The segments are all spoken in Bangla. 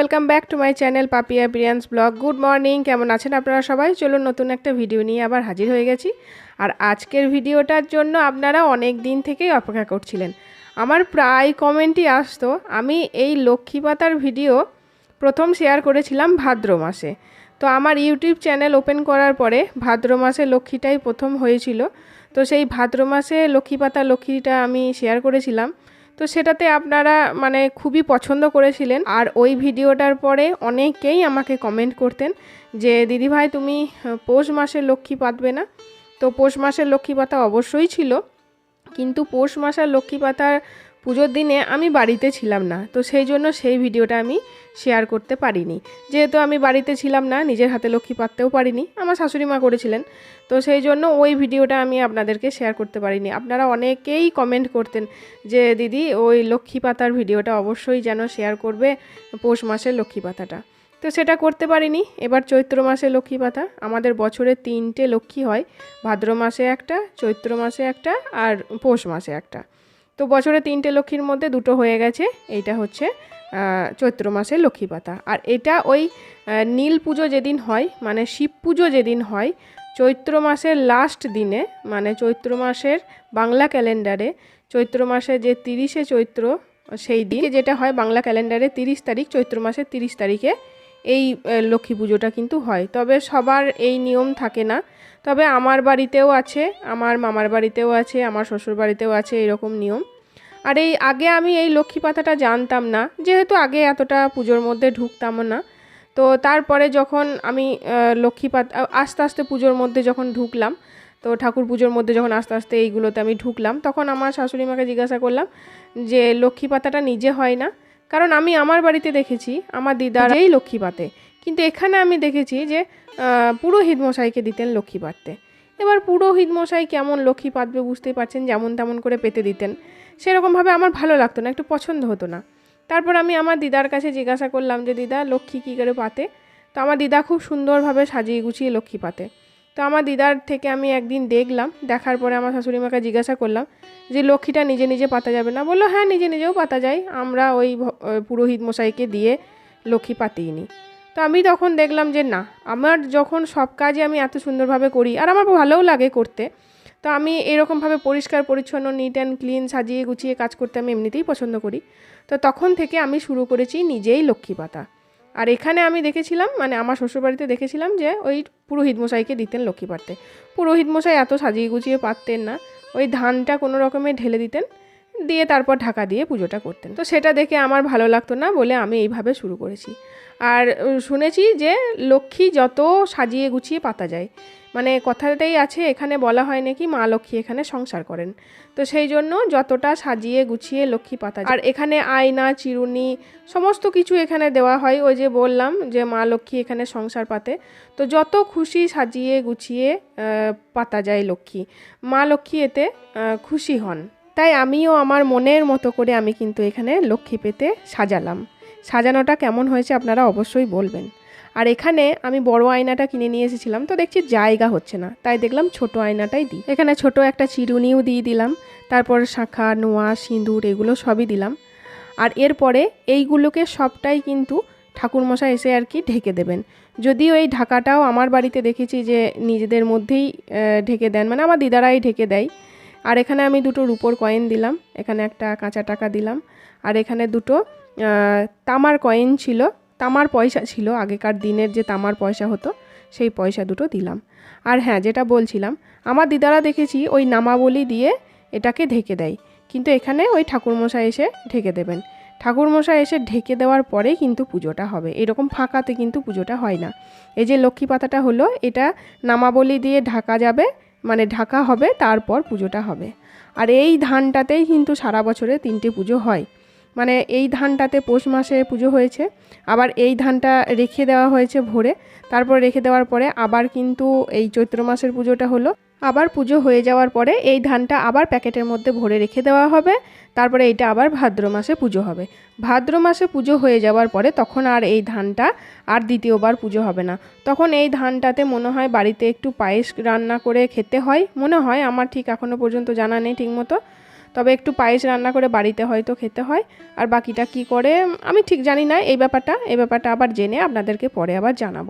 Welcome back to my channel Papiya Priyans blog good morning কেমন আছেন আপনারা সবাই? চলুন নতুন একটা ভিডিও নিয়ে আবার হাজির হয়ে গেছি। আর আজকের ভিডিওটার জন্য আপনারা অনেক দিন থেকেই অপেক্ষা করছিলেন। আমার প্রায় কমেন্টই আসতো, আমি এই লক্ষ্মী পাতার ভিডিও প্রথম শেয়ার করেছিলাম ভাদ্র মাসে। তো আমার ইউটিউব চ্যানেল ওপেন করার পরে ভাদ্র মাসে লক্ষ্মীটাই প্রথম হয়েছিল। তো সেই ভাদ্র মাসে লক্ষ্মী পাতা, লক্ষ্মীটা আমি শেয়ার করেছিলাম। তো সেটাতে আপনারা মানে খুবই পছন্দ করেছিলেন। আর ওই ভিডিওটার পরে অনেকেই আমাকে কমেন্ট করতেন যে দিদিভাই তুমি পৌষ মাসের লক্ষ্মী পাতবে না? তো পৌষ মাসের লক্ষ্মী পাতা অবশ্যই ছিল। কিন্তু পৌষ মাসের লক্ষ্মী পাতার পুজোর দিনে আমি বাড়িতে ছিলাম না, তো সেই জন্য সেই ভিডিওটা আমি শেয়ার করতে পারিনি। যেহেতু আমি বাড়িতে ছিলাম না, নিজের হাতে লক্ষ্মী পাততেও পারিনি, আমার শাশুড়ি মা করেছিলেন, তো সেই জন্য ওই ভিডিওটা আমি আপনাদেরকে শেয়ার করতে পারিনি। আপনারা অনেকেই কমেন্ট করতেন যে, দিদি, ওই লক্ষ্মী পাতার ভিডিওটা অবশ্যই যেন শেয়ার করবে পৌষ মাসের লক্ষ্মী পাতাটা। তো সেটা করতে পারিনি। এবার চৈত্র মাসে লক্ষ্মী পাতা, আমাদের বছরে তিনটে লক্ষ্মী হয়, ভাদ্র মাসে একটা, চৈত্র মাসে একটা, আর পৌষ মাসে একটা। তো বছরে তিনটে লক্ষ্মীর মধ্যে দুটো হয়ে গেছে। এইটা হচ্ছে চৈত্র মাসের লক্ষ্মী পাতা। আর এটা ওই নীল পুজো যেদিন হয় মানে শিব পুজো যেদিন হয়, চৈত্র মাসের লাস্ট দিনে মানে চৈত্র মাসের বাংলা ক্যালেন্ডারে, চৈত্র মাসে যে তিরিশে চৈত্র, সেই দিন যেটা হয় বাংলা ক্যালেন্ডারে তিরিশ তারিখ, চৈত্র মাসের তিরিশ তারিখে এই লক্ষ্মী পুজোটা কিন্তু হয়। তবে সবার এই নিয়ম থাকে না। তবে আমার বাড়িতেও আছে, আমার মামার বাড়িতেও আছে, আমার শ্বশুর বাড়িতেও আছে এরকম নিয়ম। আর এই আগে আমি এই লক্ষ্মী পাতাটা জানতাম না, যেহেতু আগে এতটা পুজোর মধ্যে ঢুকতামও না। তো তারপরে যখন আমি লক্ষ্মী পাতা আস্তে আস্তে পুজোর মধ্যে যখন ঢুকলাম, তো ঠাকুর পুজোর মধ্যে যখন আস্তে আস্তে এইগুলোতে আমি ঢুকলাম, তখন আমার শাশুড়ি মাকে জিজ্ঞাসা করলাম যে, লক্ষ্মী পাতাটা নিজে হয় না? কারণ আমি আমার বাড়িতে দেখেছি, আমার দিদার এই লক্ষ্মী পাতে। কিন্তু এখানে আমি দেখেছি যে পুরোহিত মশাইকে দিতেন লক্ষ্মী পাততে। এবার পুরোহিত মশাই কেমন লক্ষ্মী পাতবে বুঝতেই পারছেন, যেমন তেমন করে পেতে দিতেন। সেরকমভাবে আমার ভালো লাগতো না, একটু পছন্দ হতো না। তারপর আমি আমার দিদার কাছে জিজ্ঞাসা করলাম যে, দিদা, লক্ষ্মী কী করে পাতে? তো আমার দিদা খুব সুন্দরভাবে সাজিয়ে গুছিয়ে লক্ষ্মী পাতে। তো আমার দিদার থেকে আমি একদিন দেখলাম, দেখার পরে আমার শাশুড়ি মাকে জিজ্ঞাসা করলাম যে, লক্ষ্মীটা নিজে নিজে পাতা যাবে না? বলল হ্যাঁ নিজে নিজেও পাতা যায়। আমরা ওই পুরোহিত মশাইকে দিয়ে লক্ষ্মী পাতিয়ে নিই। তো আমি তখন দেখলাম যে না, আমার যখন সব কাজই আমি এত সুন্দরভাবে করি, আর আমার ভালোও লাগে করতে, তো আমি এরকমভাবে পরিষ্কার, পরিচ্ছন্ন নিট অ্যান্ড ক্লিন সাজিয়ে গুছিয়ে কাজ করতে আমি এমনিতেই পছন্দ করি। তো তখন থেকে আমি শুরু করেছি নিজেই লক্ষ্মী পাতা। আর এখানে আমি দেখেছিলাম মানে আমার শ্বশুরবাড়িতে দেখেছিলাম যে ওই পুরোহিত মশাইকে দিতেন লক্ষ্মী পাততে পুরোহিত মশাই এত সাজিয়ে গুছিয়ে পাততেন না, ওই ধানটা কোনো রকমে ঢেলে দিতেন দিয়ে তারপর ঢাকা দিয়ে পুজোটা করতেন। তো সেটা দেখে আমার ভালো লাগতো না বলে আমি এইভাবে শুরু করেছি। আর শুনেছি যে লক্ষ্মী যত সাজিয়ে গুছিয়ে পাতা যায় মানে কথাটাই আছে, এখানে বলা হয় নাকি মা লক্ষ্মী এখানে সংসার করেন। তো সেই জন্য যতটা সাজিয়ে গুছিয়ে লক্ষ্মী পাতা। আর এখানে আয়না, চিরুনি, সমস্ত কিছু এখানে দেওয়া হয়। ওই যে বললাম যে মা লক্ষ্মী এখানে সংসার পাতে। তো যত খুশি সাজিয়ে গুছিয়ে পাতা যায় লক্ষ্মী। মা লক্ষ্মী এতে খুশি হন। তাই আমিও আমার মনের মতো করে আমি কিন্তু এখানে লক্ষ্মী পেতে সাজালাম। সাজানোটা কেমন হয়েছে আপনারা অবশ্যই বলবেন। আর এখানে আমি বড় আয়নাটা কিনে নিয়ে এসেছিলাম, তো দেখছি জায়গা হচ্ছে না, তাই দেখলাম ছোট আয়নাটাই দিই। এখানে ছোট একটা চিরুনিও দিয়ে দিলাম, তারপর শাঁখা, নোয়া, সিঁদুর এগুলো সবই দিলাম। আর এরপরে এইগুলোকে সবটাই কিন্তু ঠাকুরমশাই এসে আর কি ঢেকে দেবেন। যদিও এই ঢাকাটাও আমার বাড়িতে দেখেছি যে নিজেদের মধ্যেই ঢেকে দেন মানে আমার দিদারাই ঢেকে দেয়। আর এখানে আমি দুটো রুপোর কয়েন দিলাম, এখানে একটা কাঁচা টাকা দিলাম, আর এখানে দুটো তামার কয়েন ছিল, তামার পয়সা ছিল, আগেকার দিনের যে তামার পয়সা হতো, সেই পয়সা দুটো দিলাম। আর হ্যাঁ যেটা বলছিলাম, আমার দিদারা দেখেছি ওই নামাবলি দিয়ে এটাকে ঢেকে দেয়, কিন্তু এখানে ওই ঠাকুরমশাই এসে ঢেকে দেবেন। ঠাকুরমশাই এসে ঢেকে দেওয়ার পরেই কিন্তু পুজোটা হবে, এরকম ফাঁকাতে কিন্তু পুজোটা হয় না। এই যে লক্ষ্মী পাতাটা হলো, এটা নামাবলি দিয়ে ঢাকা যাবে মানে ঢাকা হবে, তারপর পুজোটা হবে। আর এই ধানটাতেই কিন্তু সারা বছরে তিনটে পুজো হয়। মানে এই ধানটাতে পৌষ মাসে পুজো হয়েছে, আবার এই ধানটা রেখে দেওয়া হয়েছে ভোরে, তারপর রেখে দেওয়ার পরে আবার কিন্তু এই চৈত্র মাসের পুজোটা হলো। আবার পুজো হয়ে যাওয়ার পরে এই ধানটা আবার প্যাকেটের মধ্যে ভরে রেখে দেওয়া হবে। তারপরে এইটা আবার ভাদ্র মাসে পুজো হবে। ভাদ্র মাসে পুজো হয়ে যাওয়ার পরে তখন আর এই ধানটা আর দ্বিতীয়বার পুজো হবে না। তখন এই ধানটাতে মনে হয় বাড়িতে একটু পায়েস রান্না করে খেতে হয়। মনে হয়, আমার ঠিক এখনও পর্যন্ত জানা নেই ঠিকমতো। তবে একটু পায়েস রান্না করে বাড়িতে হয়তো খেতে হয়। আর বাকিটা কি করে, আমি ঠিক জানি না। এই ব্যাপারটা এই ব্যাপারটা আবার জেনে আপনাদেরকে পরে আবার জানাব।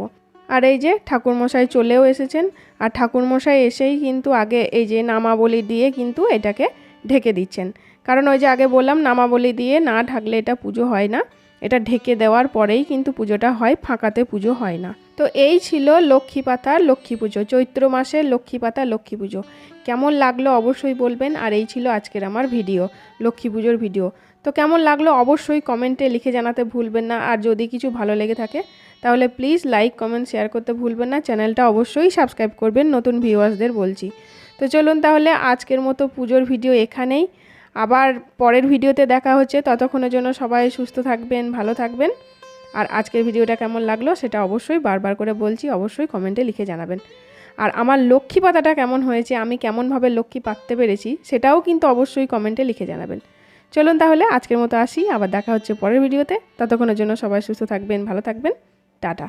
আর এই যে ঠাকুরমশাই চলেও এসেছেন। আর ঠাকুরমশাই এসেই কিন্তু আগে এই যে নামাবলি দিয়ে কিন্তু এটাকে ঢেকে দিচ্ছেন। কারণ ওই যে আগে বললাম, নামাবলি দিয়ে না ঢাকলে এটা পুজো হয় না। এটা ঢেকে দেওয়ার পরেই কিন্তু পুজোটা হয়, ফাঁকাতে পুজো হয় না। তো এই ছিল লক্ষ্মী পাতার লক্ষ্মী পুজো, চৈত্র মাসের লক্ষ্মী পাতা লক্ষ্মী পুজো। কেমন লাগল অবশ্যই বলবেন। আর এই ছিল আজকের আমার ভিডিও, লক্ষ্মী পুজোর ভিডিও। তো কেমন লাগল অবশ্যই কমেন্টে লিখে জানাতে ভুলবেন না। আর যদি কিছু ভালো লেগে থাকে, তাহলে প্লিজ লাইক কমেন্ট শেয়ার করতে ভুলবেন না। চ্যানেলটা অবশ্যই সাবস্ক্রাইব করবেন, নতুন ভিউয়ার্সদের বলছি। তো চলুন তাহলে আজকের মতো পুজোর ভিডিও এখানেই। আবার পরের ভিডিওতে দেখা হচ্ছে। ততক্ষণের জন্য সবাই সুস্থ থাকবেন, ভালো থাকবেন। আর আজকের ভিডিওটা কেমন লাগল সেটা অবশ্যই বারবার করে বলছি, অবশ্যই কমেন্টে লিখে জানাবেন। আর আমার লক্ষ্মী পাতাটা কেমন হয়েছে, আমি কেমনভাবে লক্ষ্মী পাততে পেরেছি, সেটাও কিন্তু অবশ্যই কমেন্টে লিখে জানাবেন। চলুন তাহলে আজকের মতো আসি, আবার দেখা হচ্ছে পরের ভিডিওতে। ততক্ষণের জন্য সবাই সুস্থ থাকবেন, ভালো থাকবেন। টাটা।